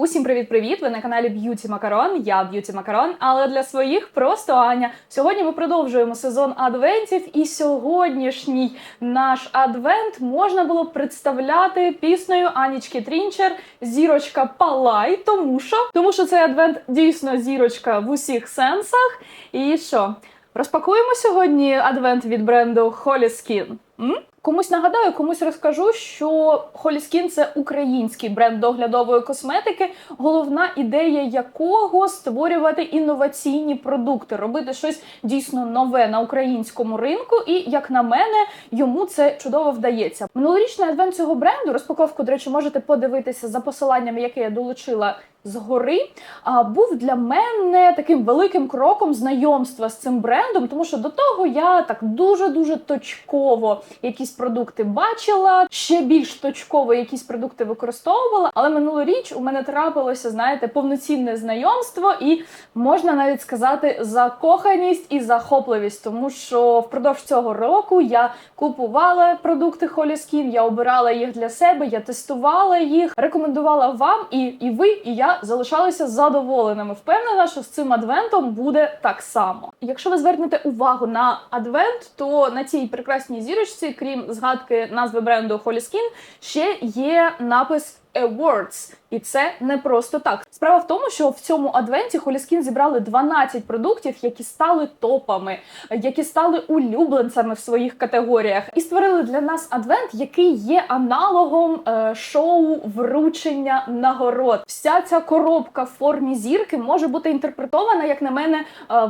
Усім привіт-привіт! Ви на каналі Б'юті Макарон. Я Б'юті Макарон, але для своїх просто Аня. Сьогодні ми продовжуємо сезон адвентів, і сьогоднішній наш адвент можна було представляти піснею Анічки Трінчер Зірочка Палай. Тому що тому що цей адвент дійсно зірочка в усіх сенсах. І що? Розпакуємо сьогодні адвент від бренду Holy Skin. М? Комусь нагадаю, комусь розкажу, що Skin – це український бренд доглядової косметики, головна ідея якого створювати інноваційні продукти, робити щось дійсно нове на українському ринку. І як на мене, йому це чудово вдається. Минулорічний адвент цього бренду розпаковку, до речі, можете подивитися за посиланням, яке я долучила. Згори а, був для мене таким великим кроком знайомства з цим брендом, тому що до того я так дуже дуже точково якісь продукти бачила, ще більш точково якісь продукти використовувала. Але минулоріч у мене трапилося, знаєте, повноцінне знайомство, і можна навіть сказати закоханість і захопливість, тому що впродовж цього року я купувала продукти Skin, я обирала їх для себе, я тестувала їх, рекомендувала вам і, і ви, і я залишалися задоволеними. Впевнена, що з цим адвентом буде так само. Якщо ви звернете увагу на адвент, то на цій прекрасній зірочці, крім згадки назви бренду Holy Skin, ще є напис Awards. І це не просто так. Справа в тому, що в цьому адвенті Холіскін зібрали 12 продуктів, які стали топами, які стали улюбленцями в своїх категоріях, і створили для нас адвент, який є аналогом е, шоу вручення нагород. Вся ця коробка в формі зірки може бути інтерпретована, як на мене, е,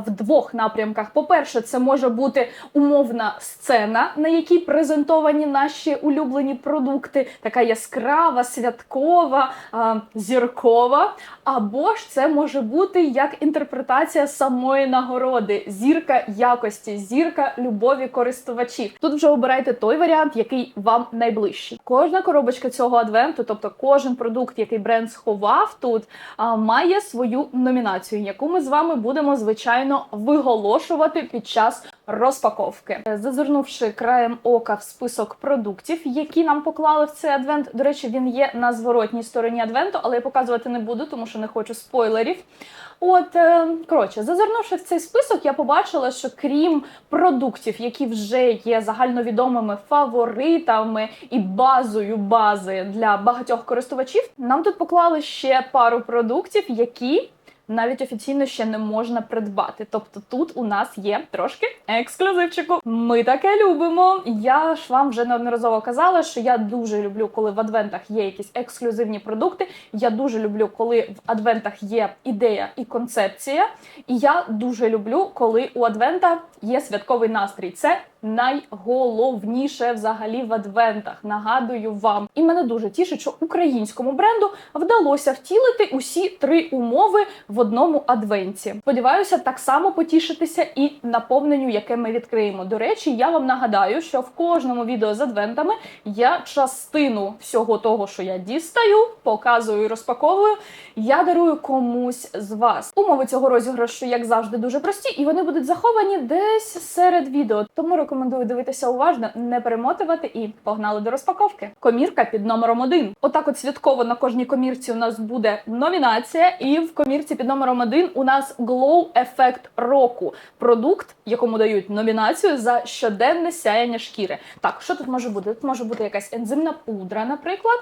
в двох напрямках. По-перше, це може бути умовна сцена, на якій презентовані наші улюблені продукти, така яскрава, святкова. Е, зіркова, або ж це може бути як інтерпретація самої нагороди, зірка якості, зірка любові користувачів. Тут вже обирайте той варіант, який вам найближчий. Кожна коробочка цього адвенту, тобто кожен продукт, який бренд сховав тут, має свою номінацію, яку ми з вами будемо звичайно виголошувати під час розпаковки. Зазирнувши краєм ока в список продуктів, які нам поклали в цей адвент. До речі, він є на зворотній стороні адвенту, але я показувати не буду, тому що не хочу спойлерів. От, е, коротше, зазирнувши в цей список, я побачила, що крім продуктів, які вже є загальновідомими фаворитами і базою бази для багатьох користувачів, нам тут поклали ще пару продуктів, які навіть офіційно ще не можна придбати. Тобто тут у нас є трошки ексклюзивчику. Ми таке любимо. Я ж вам вже неодноразово казала, що я дуже люблю, коли в адвентах є якісь ексклюзивні продукти. Я дуже люблю, коли в адвентах є ідея і концепція. І я дуже люблю, коли у адвента є святковий настрій. Це найголовніше взагалі в адвентах. Нагадую вам, і мене дуже тішить, що українському бренду вдалося втілити усі три умови в одному адвенті. Сподіваюся, так само потішитися і наповненню, яке ми відкриємо. До речі, я вам нагадаю, що в кожному відео з адвентами я частину всього того, що я дістаю, показую і розпаковую. Я дарую комусь з вас. Умови цього розіграшу, як завжди, дуже прості, і вони будуть заховані десь серед відео. Тому дивитися уважно, не перемотувати і погнали до розпаковки. Комірка під номером один. Отак, от святково на кожній комірці у нас буде номінація, і в комірці під номером один у нас Glow Effect року. Продукт, якому дають номінацію за щоденне сяяння шкіри. Так, що тут може бути? Тут може бути якась ензимна пудра, наприклад.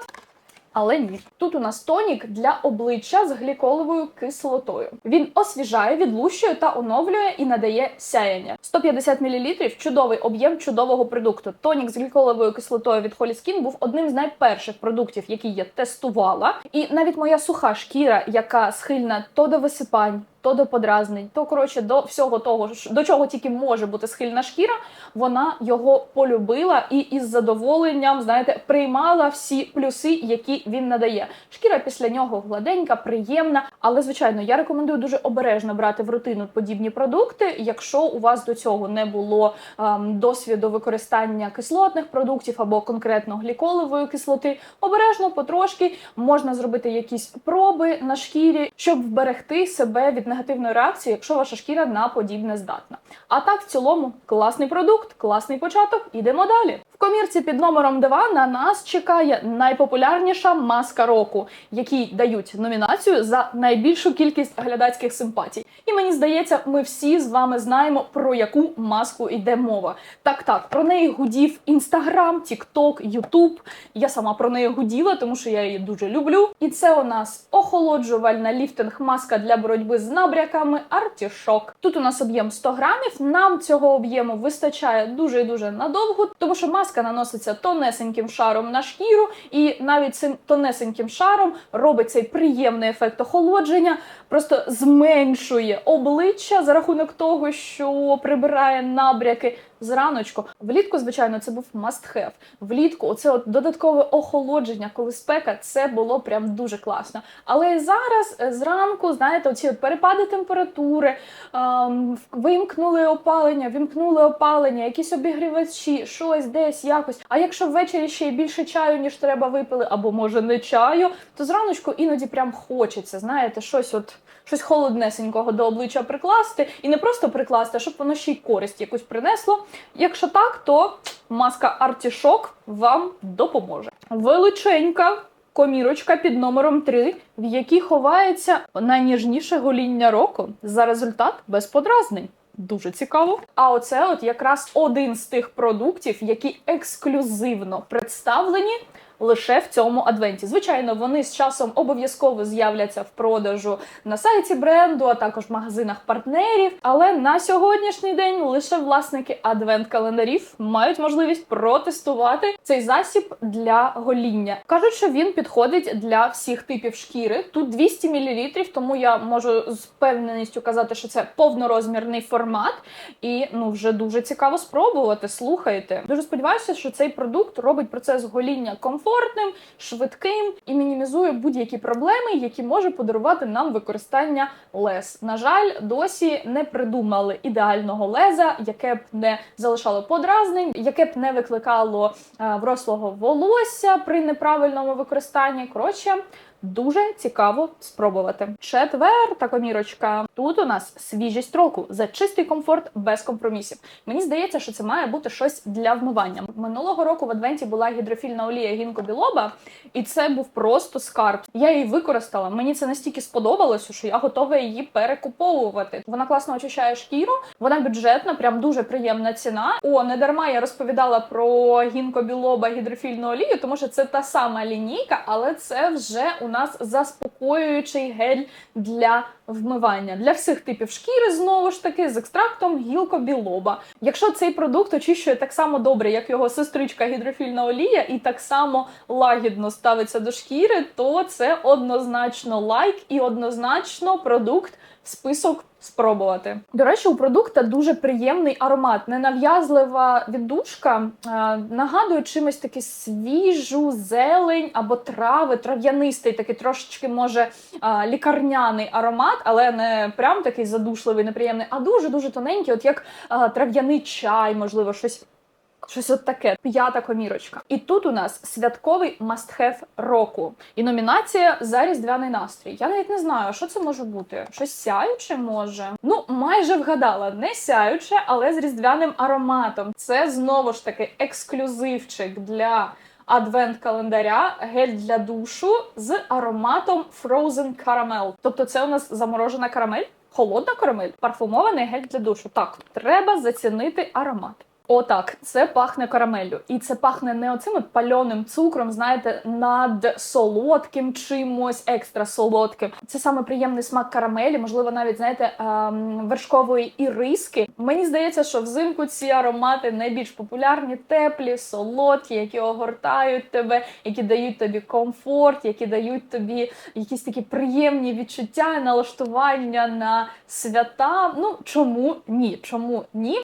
Але ні, тут у нас тонік для обличчя з гліколовою кислотою. Він освіжає, відлущує та оновлює і надає сяяння. 150 мл – чудовий об'єм чудового продукту. Тонік з гліколовою кислотою від Holy Skin був одним з найперших продуктів, які я тестувала. І навіть моя суха шкіра, яка схильна то до висипань. То до подразнень, то коротше до всього того, до чого тільки може бути схильна шкіра, вона його полюбила і із задоволенням, знаєте, приймала всі плюси, які він надає. Шкіра після нього гладенька, приємна. Але звичайно, я рекомендую дуже обережно брати в рутину подібні продукти. Якщо у вас до цього не було ем, досвіду використання кислотних продуктів або конкретно гліколової кислоти, обережно потрошки можна зробити якісь проби на шкірі, щоб вберегти себе від негативної реакції, якщо ваша шкіра на подібне здатна. А так, в цілому, класний продукт, класний початок. Ідемо далі. Комірці під номером 2 на нас чекає найпопулярніша маска року, якій дають номінацію за найбільшу кількість глядацьких симпатій. І мені здається, ми всі з вами знаємо про яку маску йде мова. Так, так, про неї гудів Інстаграм, Тікток, Ютуб. Я сама про неї гуділа, тому що я її дуже люблю. І це у нас охолоджувальна ліфтинг маска для боротьби з набряками Артішок. Тут у нас об'єм 100 грамів. Нам цього об'єму вистачає дуже і дуже надовго, тому що маска наноситься тонесеньким шаром на шкіру, і навіть цим тонесеньким шаром робить цей приємний ефект охолодження, просто зменшує обличчя за рахунок того, що прибирає набряки. Зраночку влітку, звичайно, це був must have. Влітку оце от додаткове охолодження, коли спека, це було прям дуже класно. Але зараз е, зранку, знаєте, оці от перепади температури, ем, вимкнули опалення, вімкнули опалення, якісь обігрівачі, щось десь якось. А якщо ввечері ще й більше чаю, ніж треба випили, або може не чаю, то зраночку іноді прям хочеться, знаєте, щось от. Щось холоднесенького до обличчя прикласти, і не просто прикласти, а щоб воно ще й користь якусь принесло. Якщо так, то маска артішок вам допоможе. Величенька комірочка під номером 3, в якій ховається найніжніше гоління року за результат без подразнень. Дуже цікаво. А оце от якраз один з тих продуктів, які ексклюзивно представлені лише в цьому адвенті. Звичайно, вони з часом обов'язково з'являться в продажу на сайті бренду, а також в магазинах партнерів. Але на сьогоднішній день лише власники адвент-календарів мають можливість протестувати цей засіб для гоління. Кажуть, що він підходить для всіх типів шкіри. Тут 200 мл, тому я можу з певненістю казати, що це повнорозмірний формат, і ну вже дуже цікаво спробувати. Слухайте. Дуже сподіваюся, що цей продукт робить процес гоління комфортним, швидким і мінімізує будь-які проблеми, які може подарувати нам використання лез. На жаль, досі не придумали ідеального леза, яке б не залишало подразнень, яке б не викликало е, врослого волосся при неправильному використанні. Коротше. Дуже цікаво спробувати. Четверта комірочка. Тут у нас свіжість року за чистий комфорт без компромісів. Мені здається, що це має бути щось для вмивання. Минулого року в адвенті була гідрофільна олія гінко білоба, і це був просто скарб. Я її використала. Мені це настільки сподобалося, що я готова її перекуповувати. Вона класно очищає шкіру, вона бюджетна, прям дуже приємна ціна. О, не дарма я розповідала про гінко білоба гідрофільну олію, тому що це та сама лінійка, але це вже у нас заспокоюючий гель для вмивання для всіх типів шкіри, знову ж таки, з екстрактом гілко-білоба. Якщо цей продукт очищує так само добре, як його сестричка гідрофільна олія, і так само лагідно ставиться до шкіри, то це однозначно лайк і однозначно продукт в список спробувати. До речі, у продукта дуже приємний аромат, ненав'язлива віддушка. Е, нагадує чимось таки свіжу зелень або трави, трав'янистий, такий трошечки може е, лікарняний аромат, але не прям такий задушливий, неприємний, а дуже дуже тоненький, от як е, трав'яний чай, можливо, щось. Щось от таке, п'ята комірочка. І тут у нас святковий must-have року. І номінація за різдвяний настрій. Я навіть не знаю, що це може бути. Щось сяюче може. Ну, майже вгадала, не сяюче, але з різдвяним ароматом. Це знову ж таки ексклюзивчик для адвент-календаря, гель для душу з ароматом Frozen Caramel. Тобто, це у нас заморожена карамель, холодна карамель, парфумований гель для душу. Так, треба зацінити аромат. Отак, це пахне карамеллю. І це пахне не оцим пальоним цукром, знаєте, над солодким чимось екстра солодким. Це саме приємний смак карамелі, можливо, навіть знаєте, ем, вершкової іриски. Мені здається, що взимку ці аромати найбільш популярні, теплі, солодкі, які огортають тебе, які дають тобі комфорт, які дають тобі якісь такі приємні відчуття, налаштування на свята. Ну чому ні? Чому ні?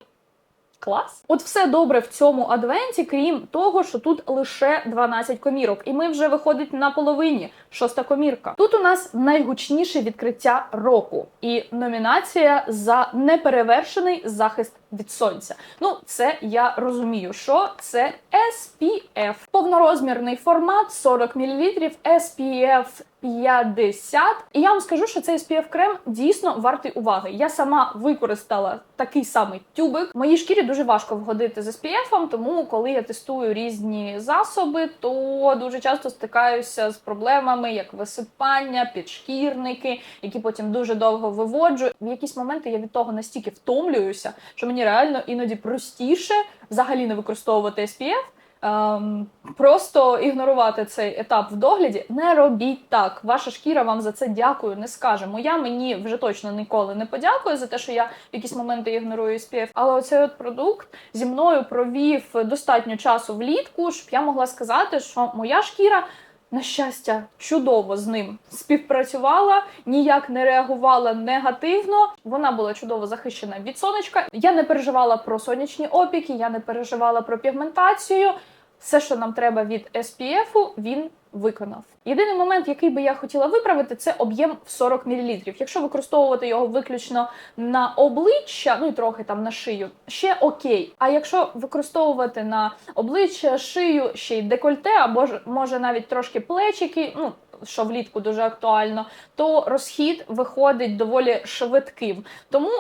Клас. От все добре в цьому адвенті, крім того, що тут лише 12 комірок, і ми вже виходить на половині. Шоста комірка. Тут у нас найгучніше відкриття року і номінація за неперевершений захист від сонця. Ну, це я розумію, що це SPF. Повнорозмірний формат 40 мл, SPF 50. І я вам скажу, що цей SPF крем дійсно вартий уваги. Я сама використала такий самий тюбик. Моїй шкірі дуже важко вгодити з SPF, тому коли я тестую різні засоби, то дуже часто стикаюся з проблемами, як висипання, підшкірники, які потім дуже довго виводжу. В якісь моменти я від того настільки втомлююся, що мені реально іноді простіше взагалі не використовувати SPF, Ем, просто ігнорувати цей етап в догляді. Не робіть так. Ваша шкіра вам за це дякую, не скаже. Моя мені вже точно ніколи не подякує за те, що я в якісь моменти ігнорую SPF. Але оцей от продукт зі мною провів достатньо часу влітку, щоб я могла сказати, що моя шкіра. На щастя, чудово з ним співпрацювала, ніяк не реагувала негативно. Вона була чудово захищена від сонечка. Я не переживала про сонячні опіки, я не переживала про пігментацію. Все, що нам треба від SPF, він виконав. Єдиний момент, який би я хотіла виправити, це об'єм в 40 мл. Якщо використовувати його виключно на обличчя, ну і трохи там на шию, ще окей. А якщо використовувати на обличчя, шию, ще й декольте, або ж може навіть трошки плечики, ну що влітку дуже актуально, то розхід виходить доволі швидким. Тому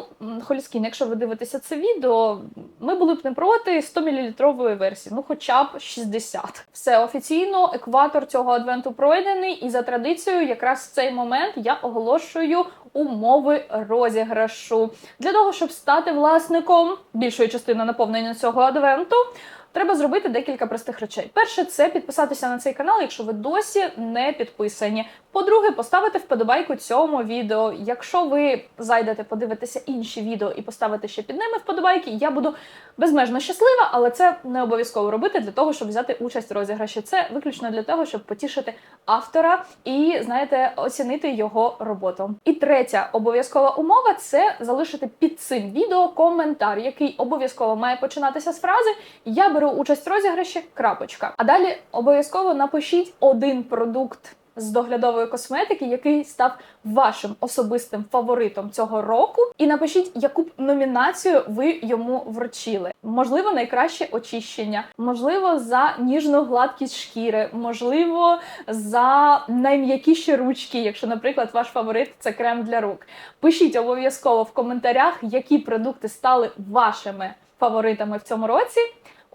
Холіскін, якщо ви дивитеся це відео, ми були б не проти 100 мл версії, ну хоча б 60. Все офіційно, екватор цього адвенту пройдений, і за традицією, якраз в цей момент я оголошую умови розіграшу для того, щоб стати власником більшої частини наповнення цього адвенту. Треба зробити декілька простих речей. Перше, це підписатися на цей канал, якщо ви досі не підписані. По-друге, поставити вподобайку цьому відео. Якщо ви зайдете подивитися інші відео і поставите ще під ними вподобайки, я буду безмежно щаслива, але це не обов'язково робити для того, щоб взяти участь в розіграші. Це виключно для того, щоб потішити автора і, знаєте, оцінити його роботу. І третя обов'язкова умова це залишити під цим відео коментар, який обов'язково має починатися з фрази Я беру участь в розіграші. крапочка. А далі обов'язково напишіть один продукт з доглядової косметики, який став вашим особистим фаворитом цього року, і напишіть, яку б номінацію ви йому вручили. Можливо, найкраще очищення, можливо, за ніжну гладкість шкіри, можливо, за найм'якіші ручки, якщо, наприклад, ваш фаворит це крем для рук. Пишіть обов'язково в коментарях, які продукти стали вашими фаворитами в цьому році.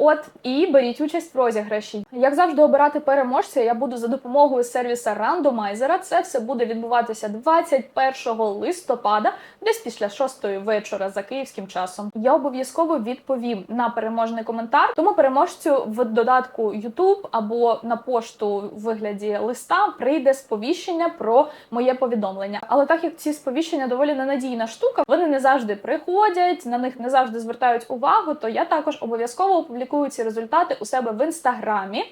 От і беріть участь в розіграші. Як завжди, обирати переможця я буду за допомогою сервіса рандомайзера. Це все буде відбуватися 21 листопада, десь після 6 вечора за київським часом. Я обов'язково відповім на переможний коментар. Тому переможцю в додатку YouTube або на пошту в вигляді листа прийде сповіщення про моє повідомлення. Але так як ці сповіщення доволі ненадійна штука, вони не завжди приходять, на них не завжди звертають увагу. То я також обов'язково опублікую публікую ці результати у себе в інстаграмі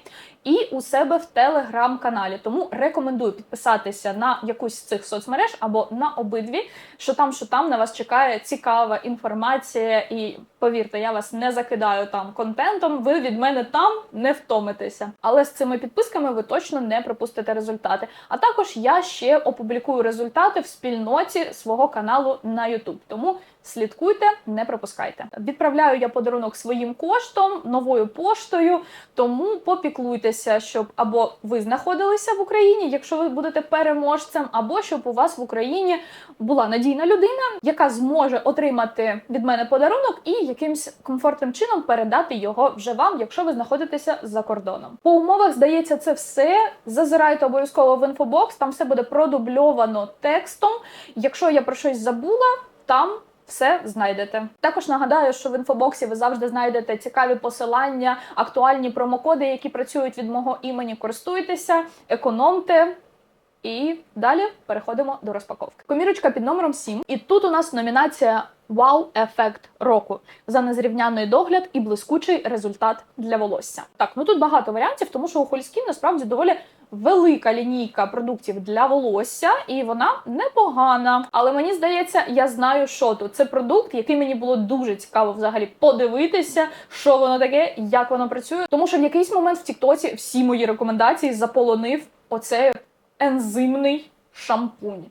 і у себе в телеграм-каналі. Тому рекомендую підписатися на якусь з цих соцмереж або на обидві, що там, що там на вас чекає цікава інформація, і повірте, я вас не закидаю там контентом. Ви від мене там не втомитеся. Але з цими підписками ви точно не пропустите результати. А також я ще опублікую результати в спільноті свого каналу на YouTube. Тому слідкуйте, не пропускайте. Відправляю я подарунок своїм коштом новою поштою, тому попіклуйтеся, щоб або ви знаходилися в Україні, якщо ви будете переможцем, або щоб у вас в Україні була надійна людина, яка зможе отримати від мене подарунок і якимсь комфортним чином передати його вже вам, якщо ви знаходитеся за кордоном. По умовах здається, це все. Зазирайте обов'язково в інфобокс, там все буде продубльовано текстом. Якщо я про щось забула, там все знайдете. Також нагадаю, що в інфобоксі ви завжди знайдете цікаві посилання, актуальні промокоди, які працюють від мого імені. Користуйтеся, економте. І далі переходимо до розпаковки. Комірочка під номером 7. І тут у нас номінація Вау-ефект року за незрівняний догляд і блискучий результат для волосся. Так, ну тут багато варіантів, тому що у Хольскін насправді доволі велика лінійка продуктів для волосся, і вона непогана. Але мені здається, я знаю, що тут. Це продукт, який мені було дуже цікаво взагалі подивитися, що воно таке, як воно працює. Тому що в якийсь момент в Тіктоці всі мої рекомендації заполонив оцей ензимний шампунь.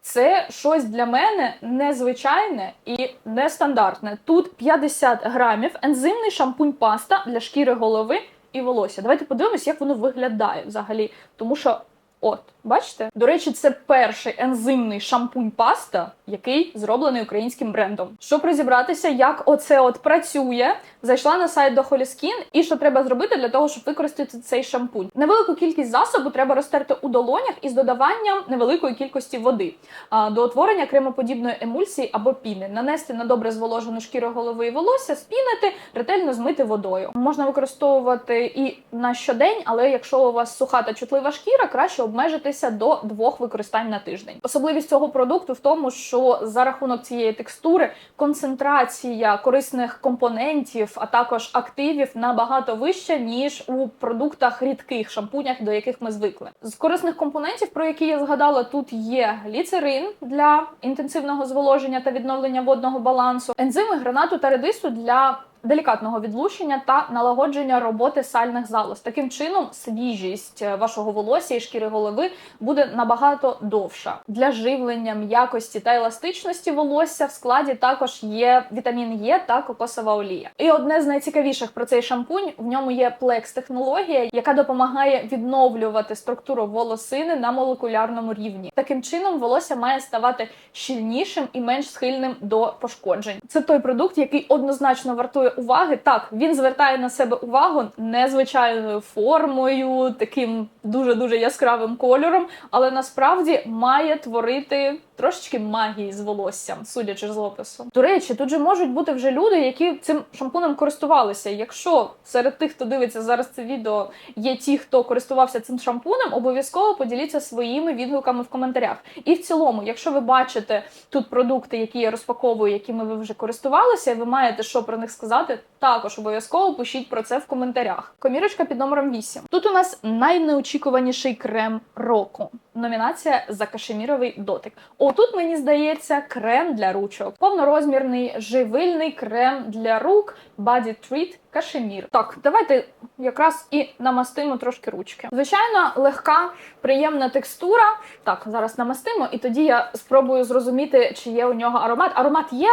Це щось для мене незвичайне і нестандартне. Тут 50 грамів ензимний шампунь паста для шкіри голови і волосся. Давайте подивимось, як воно виглядає взагалі. Тому що, от, бачите? До речі, це перший ензимний шампунь паста, який зроблений українським брендом. Щоб розібратися, як оце от працює, зайшла на сайт до Холіскін, і що треба зробити для того, щоб використати цей шампунь. Невелику кількість засобу треба розтерти у долонях із додаванням невеликої кількості води а, до утворення кремоподібної емульсії або піни, нанести на добре зволожену шкіру голови і волосся, спінити, ретельно змити водою. Можна використовувати і на щодень, але якщо у вас суха та чутлива шкіра, краще обмежитися до двох використань на тиждень. Особливість цього продукту в тому, що за рахунок цієї текстури концентрація корисних компонентів, а також активів набагато вища ніж у продуктах рідких шампунях, до яких ми звикли. З корисних компонентів, про які я згадала, тут є гліцерин для інтенсивного зволоження та відновлення водного балансу, ензими гранату та редису для делікатного відлущення та налагодження роботи сальних залоз. Таким чином, свіжість е, вашого волосся і шкіри голови буде набагато довша. Для живлення м'якості та еластичності волосся в складі також є вітамін Е та кокосова олія. І одне з найцікавіших про цей шампунь в ньому є плекс-технологія, яка допомагає відновлювати структуру волосини на молекулярному рівні. Таким чином, волосся має ставати щільнішим і менш схильним до пошкоджень. Це той продукт, який однозначно вартує уваги. Так, він звертає на себе увагу незвичайною формою, таким дуже дуже яскравим кольором, але насправді має творити трошечки магії з волоссям, судячи з опису. До речі, тут же можуть бути вже люди, які цим шампунем користувалися. Якщо серед тих, хто дивиться зараз це відео, є ті, хто користувався цим шампунем, обов'язково поділіться своїми відгуками в коментарях. І в цілому, якщо ви бачите тут продукти, які я розпаковую, якими ви вже користувалися, ви маєте що про них сказати, також обов'язково пишіть про це в коментарях. Комірочка під номером 8. Тут у нас найнеочікуваніший крем року. Номінація за кашеміровий дотик. Отут мені здається крем для ручок. Повнорозмірний живильний крем для рук Body Treat кашемір. Так, давайте якраз і намастимо трошки ручки. Звичайно, легка, приємна текстура. Так, зараз намастимо, і тоді я спробую зрозуміти, чи є у нього аромат. Аромат є.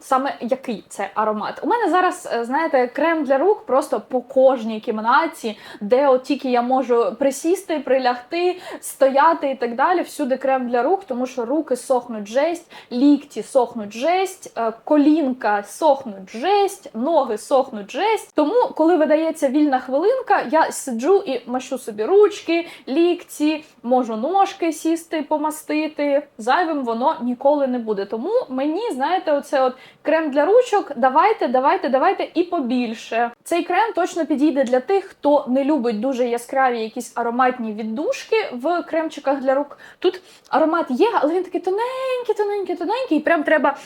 Саме який це аромат? У мене зараз, е, знаєте, крем для рук просто по кожній кімнаті, де от тільки я можу присісти, прилягти, стояти і так далі. Всюди крем для рук, тому що руки сохнуть жесть, лікті сохнуть жесть, е, колінка сохнуть жесть, ноги сохнуть жесть. Тому, коли видається вільна хвилинка, я сиджу і мащу собі ручки, лікті, можу ножки сісти, помастити. Зайвим воно ніколи не буде. Тому мені, знаєте, оце от. Крем для ручок, давайте, давайте, давайте і побільше. Цей крем точно підійде для тих, хто не любить дуже яскраві якісь ароматні віддушки в кремчиках для рук. Тут аромат є, але він такий тоненький, тоненький, тоненький, і прям треба.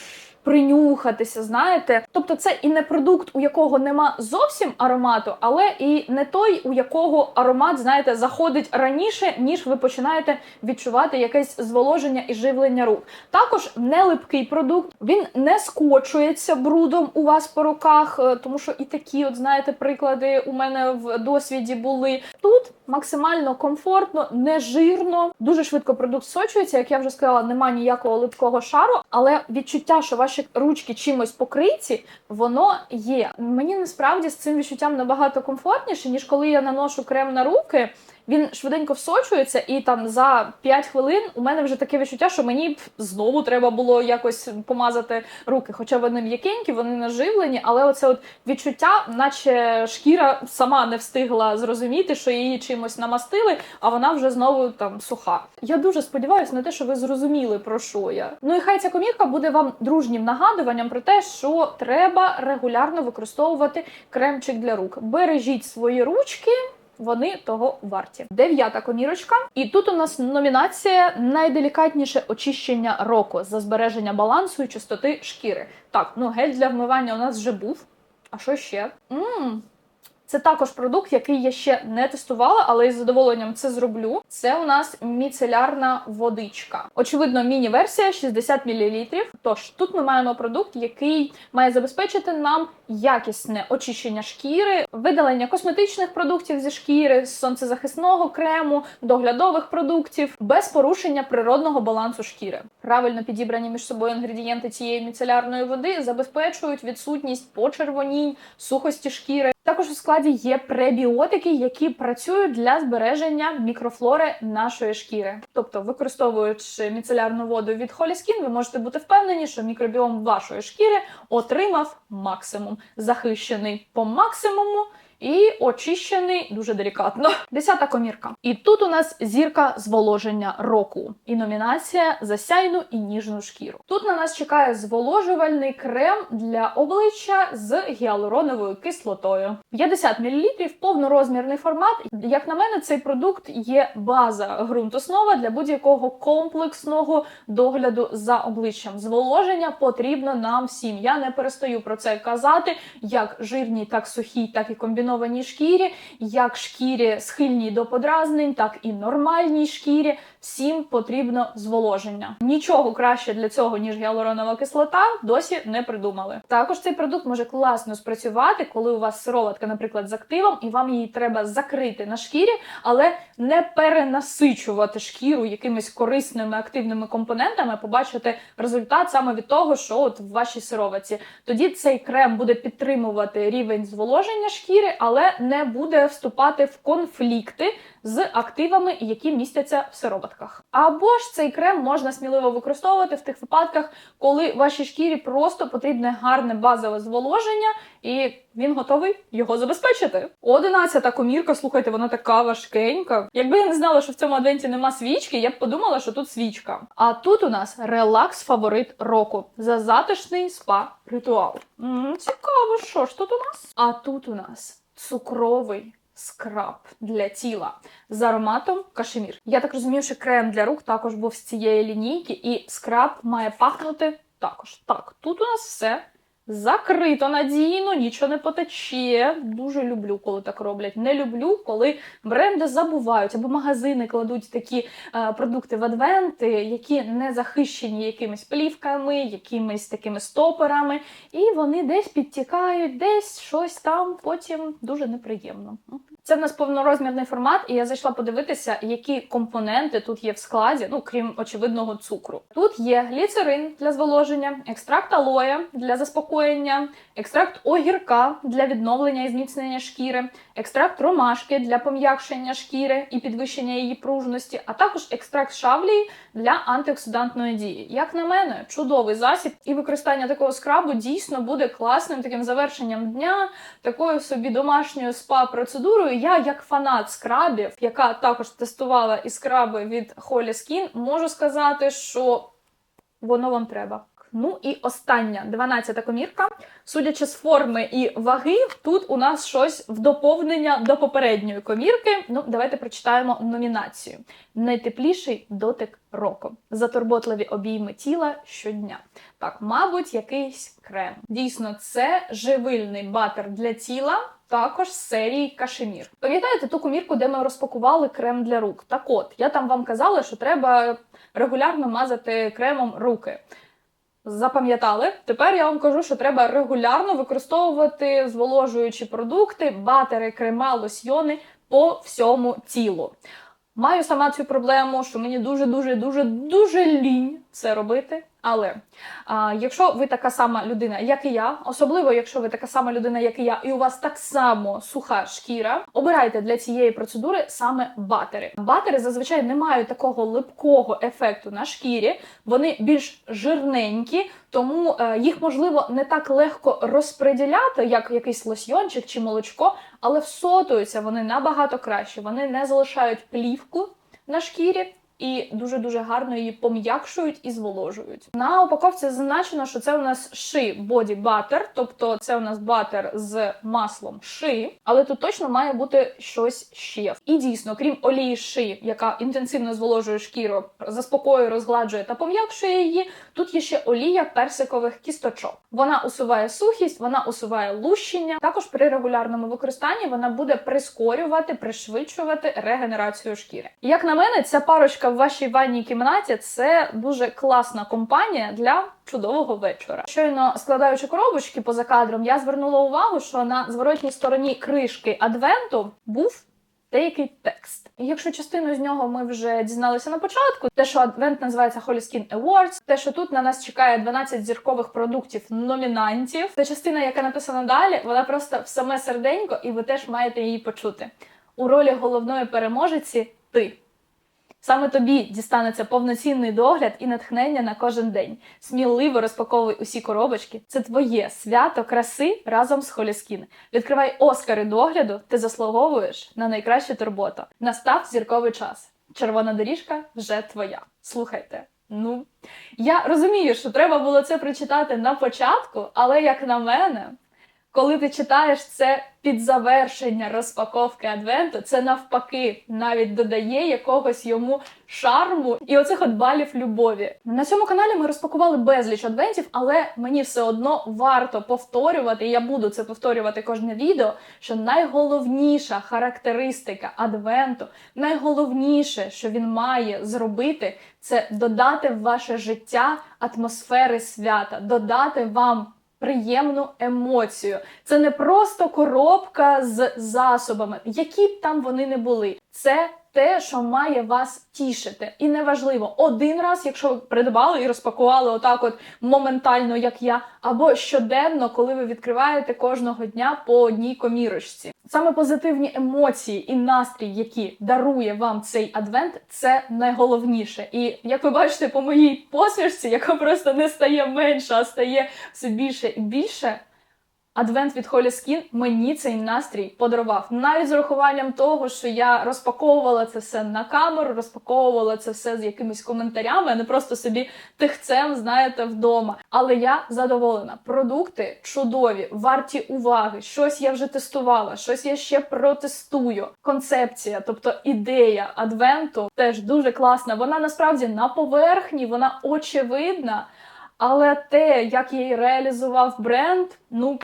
Принюхатися, знаєте, тобто це і не продукт, у якого нема зовсім аромату, але і не той, у якого аромат, знаєте, заходить раніше, ніж ви починаєте відчувати якесь зволоження і живлення рук. Також не липкий продукт, він не скочується брудом у вас по руках, е, тому що і такі, от знаєте, приклади у мене в досвіді були. Тут максимально комфортно, не жирно, дуже швидко продукт сочується. Як я вже сказала, нема ніякого липкого шару, але відчуття, що ваші ручки чимось покриті, воно є. Мені насправді з цим відчуттям набагато комфортніше, ніж коли я наношу крем на руки. Він швиденько всочується, і там за 5 хвилин у мене вже таке відчуття, що мені б знову треба було якось помазати руки. Хоча вони м'якенькі, вони наживлені, але оце от відчуття, наче шкіра сама не встигла зрозуміти, що її чимось намастили, а вона вже знову там суха. Я дуже сподіваюся на те, що ви зрозуміли про що я. Ну і хай ця комірка буде вам дружнім нагадуванням про те, що треба регулярно використовувати кремчик для рук. Бережіть свої ручки. Вони того варті. Дев'ята комірочка. І тут у нас номінація найделікатніше очищення року за збереження балансу і чистоти шкіри. Так, ну гель для вмивання у нас вже був. А що ще? Ммм. Це також продукт, який я ще не тестувала, але із задоволенням це зроблю. Це у нас міцелярна водичка. Очевидно, міні-версія 60 мл. Тож тут ми маємо продукт, який має забезпечити нам якісне очищення шкіри, видалення косметичних продуктів зі шкіри, сонцезахисного крему, доглядових продуктів без порушення природного балансу шкіри. Правильно підібрані між собою інгредієнти цієї міцелярної води забезпечують відсутність почервонінь, сухості шкіри. Також у складі є пребіотики, які працюють для збереження мікрофлори нашої шкіри. Тобто, використовуючи міцелярну воду від Холіскін, ви можете бути впевнені, що мікробіом вашої шкіри отримав максимум, захищений по максимуму. І очищений дуже делікатно. Десята комірка. І тут у нас зірка зволоження року. І номінація за сяйну і ніжну шкіру. Тут на нас чекає зволожувальний крем для обличчя з гіалуроновою кислотою. 50 мл, повнорозмірний формат. Як на мене, цей продукт є база ґрунтоснова для будь-якого комплексного догляду за обличчям. Зволоження потрібно нам всім. Я не перестаю про це казати, як жирній, так сухій, так і комбінованій шкірі, як шкірі схильній до подразнень, так і нормальній шкірі. Всім потрібно зволоження. Нічого краще для цього, ніж гіалуронова кислота, досі не придумали. Також цей продукт може класно спрацювати, коли у вас сироватка, наприклад, з активом, і вам її треба закрити на шкірі, але не перенасичувати шкіру якимись корисними активними компонентами. Побачити результат саме від того, що от в вашій сироватці. Тоді цей крем буде підтримувати рівень зволоження шкіри, але не буде вступати в конфлікти з активами, які містяться в сироватках. Або ж цей крем можна сміливо використовувати в тих випадках, коли вашій шкірі просто потрібне гарне базове зволоження, і він готовий його забезпечити. Одинадцята комірка, слухайте, вона така важкенька. Якби я не знала, що в цьому адвенті нема свічки, я б подумала, що тут свічка. А тут у нас релакс фаворит року за затишний спа ритуал. Цікаво, що ж тут у нас? А тут у нас цукровий скраб для тіла з ароматом кашемір. Я так розумію, що крем для рук також був з цієї лінійки, і скраб має пахнути також. Так, тут у нас все. Закрито надійно, нічого не потече. Дуже люблю, коли так роблять. Не люблю, коли бренди забувають або магазини кладуть такі е, продукти в адвенти, які не захищені якимись плівками, якимись такими стоперами, і вони десь підтікають, десь щось там, потім дуже неприємно. Це в нас повнорозмірний формат, і я зайшла подивитися, які компоненти тут є в складі, ну крім очевидного цукру. Тут є гліцерин для зволоження, екстракт алоя для заспокоєння, екстракт огірка для відновлення і зміцнення шкіри, екстракт ромашки для пом'якшення шкіри і підвищення її пружності, а також екстракт шавлії для антиоксидантної дії. Як на мене, чудовий засіб, і використання такого скрабу дійсно буде класним таким завершенням дня, такою собі домашньою спа-процедурою. Я, як фанат скрабів, яка також тестувала і скраби від Holy Skin, можу сказати, що воно вам треба. Ну і остання 12-та комірка. Судячи з форми і ваги, тут у нас щось в доповнення до попередньої комірки. Ну, давайте прочитаємо номінацію: найтепліший дотик року. Затурботливі обійми тіла щодня. Так, мабуть, якийсь крем. Дійсно, це живильний батер для тіла. Також з серії Кашемір. Пам'ятаєте ту комірку, де ми розпакували крем для рук? Так от, я там вам казала, що треба регулярно мазати кремом руки. Запам'ятали? Тепер я вам кажу, що треба регулярно використовувати зволожуючі продукти, батери, крема, лосьйони по всьому тілу. Маю сама цю проблему, що мені дуже дуже дуже дуже лінь це робити. Але а, якщо ви така сама людина, як і я, особливо якщо ви така сама людина, як і я, і у вас так само суха шкіра, обирайте для цієї процедури саме батери. Батери зазвичай не мають такого липкого ефекту на шкірі, вони більш жирненькі, тому е, їх можливо не так легко розподіляти, як якийсь лосьйончик чи молочко, але всотуються вони набагато краще. Вони не залишають плівку на шкірі і дуже-дуже гарно її пом'якшують і зволожують. На упаковці зазначено, що це у нас ши боді батер, тобто це у нас батер з маслом ши, але тут точно має бути щось ще. І дійсно, крім олії ши, яка інтенсивно зволожує шкіру, заспокоює, розгладжує та пом'якшує її. Тут є ще олія персикових кісточок. Вона усуває сухість, вона усуває лущення. Також при регулярному використанні вона буде прискорювати, пришвидшувати регенерацію шкіри. Як на мене, ця парочка коробочка в вашій ванній кімнаті це дуже класна компанія для чудового вечора. Щойно складаючи коробочки поза кадром, я звернула увагу, що на зворотній стороні кришки адвенту був деякий текст. Якщо частину з нього ми вже дізналися на початку, те, що адвент називається Holy Skin Awards, те, що тут на нас чекає 12 зіркових продуктів номінантів, та частина, яка написана далі, вона просто в саме серденько, і ви теж маєте її почути. У ролі головної переможеці ти. Саме тобі дістанеться повноцінний догляд і натхнення на кожен день. Сміливо розпаковуй усі коробочки. Це твоє свято краси разом з Холіскін. Відкривай оскари догляду, ти заслуговуєш на найкращу турботу. Настав зірковий час. Червона доріжка вже твоя. Слухайте. Ну, я розумію, що треба було це прочитати на початку, але як на мене, коли ти читаєш це під завершення розпаковки адвенту, це навпаки навіть додає якогось йому шарму і оцих от балів любові. На цьому каналі ми розпакували безліч адвентів, але мені все одно варто повторювати, і я буду це повторювати кожне відео. Що найголовніша характеристика адвенту, найголовніше, що він має зробити, це додати в ваше життя атмосфери свята, додати вам приємну емоцію. Це не просто коробка з засобами, які б там вони не були. Це те, що має вас тішити. І неважливо, один раз, якщо ви придбали і розпакували отак, от моментально, як я, або щоденно, коли ви відкриваєте кожного дня по одній комірочці. Саме позитивні емоції і настрій, які дарує вам цей адвент, це найголовніше. І як ви бачите по моїй посмішці, яка просто не стає менше, а стає все більше і більше. Адвент від Holy Skin мені цей настрій подарував. Навіть з урахуванням того, що я розпаковувала це все на камеру, розпаковувала це все з якимись коментарями, а не просто собі тихцем, знаєте, вдома. Але я задоволена. Продукти чудові, варті уваги. Щось я вже тестувала, щось я ще протестую. Концепція, тобто ідея адвенту, теж дуже класна. Вона насправді на поверхні, вона очевидна. Але те, як її реалізував бренд, ну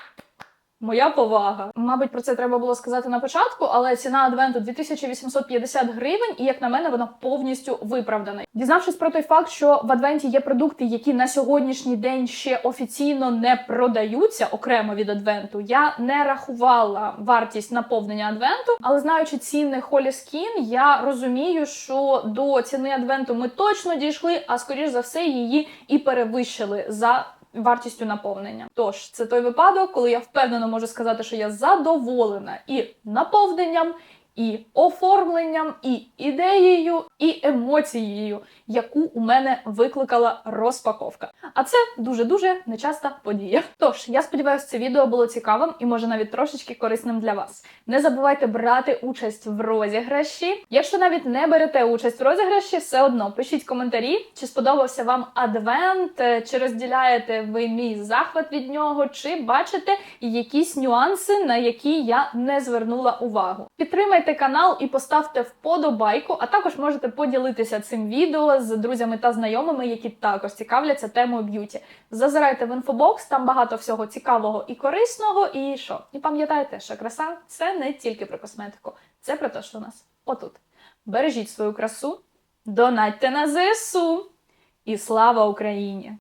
моя повага. Мабуть, про це треба було сказати на початку, але ціна адвенту 2850 гривень, і як на мене, вона повністю виправдана. Дізнавшись про той факт, що в адвенті є продукти, які на сьогоднішній день ще офіційно не продаються окремо від адвенту, я не рахувала вартість наповнення адвенту, але знаючи ціни Skin, я розумію, що до ціни адвенту ми точно дійшли, а скоріш за все її і перевищили за вартістю наповнення. Тож це той випадок, коли я впевнено можу сказати, що я задоволена і наповненням, і оформленням, і ідеєю, і емоцією, яку у мене викликала розпаковка. А це дуже дуже нечаста подія. Тож я сподіваюся, це відео було цікавим і може навіть трошечки корисним для вас. Не забувайте брати участь в розіграші. Якщо навіть не берете участь в розіграші, все одно пишіть коментарі, чи сподобався вам адвент, е, чи розділяєте ви мій захват від нього, чи бачите якісь нюанси, на які я не звернула увагу. Підтримайте канал і поставте вподобайку, а також можете поділитися цим відео з друзями та знайомими, які також цікавляться темою б'юті. Зазирайте в інфобокс, там багато всього цікавого і корисного. І що? І пам'ятайте, що краса це не тільки про косметику, це про те, що у нас отут. Бережіть свою красу, донатьте на ЗСУ і слава Україні!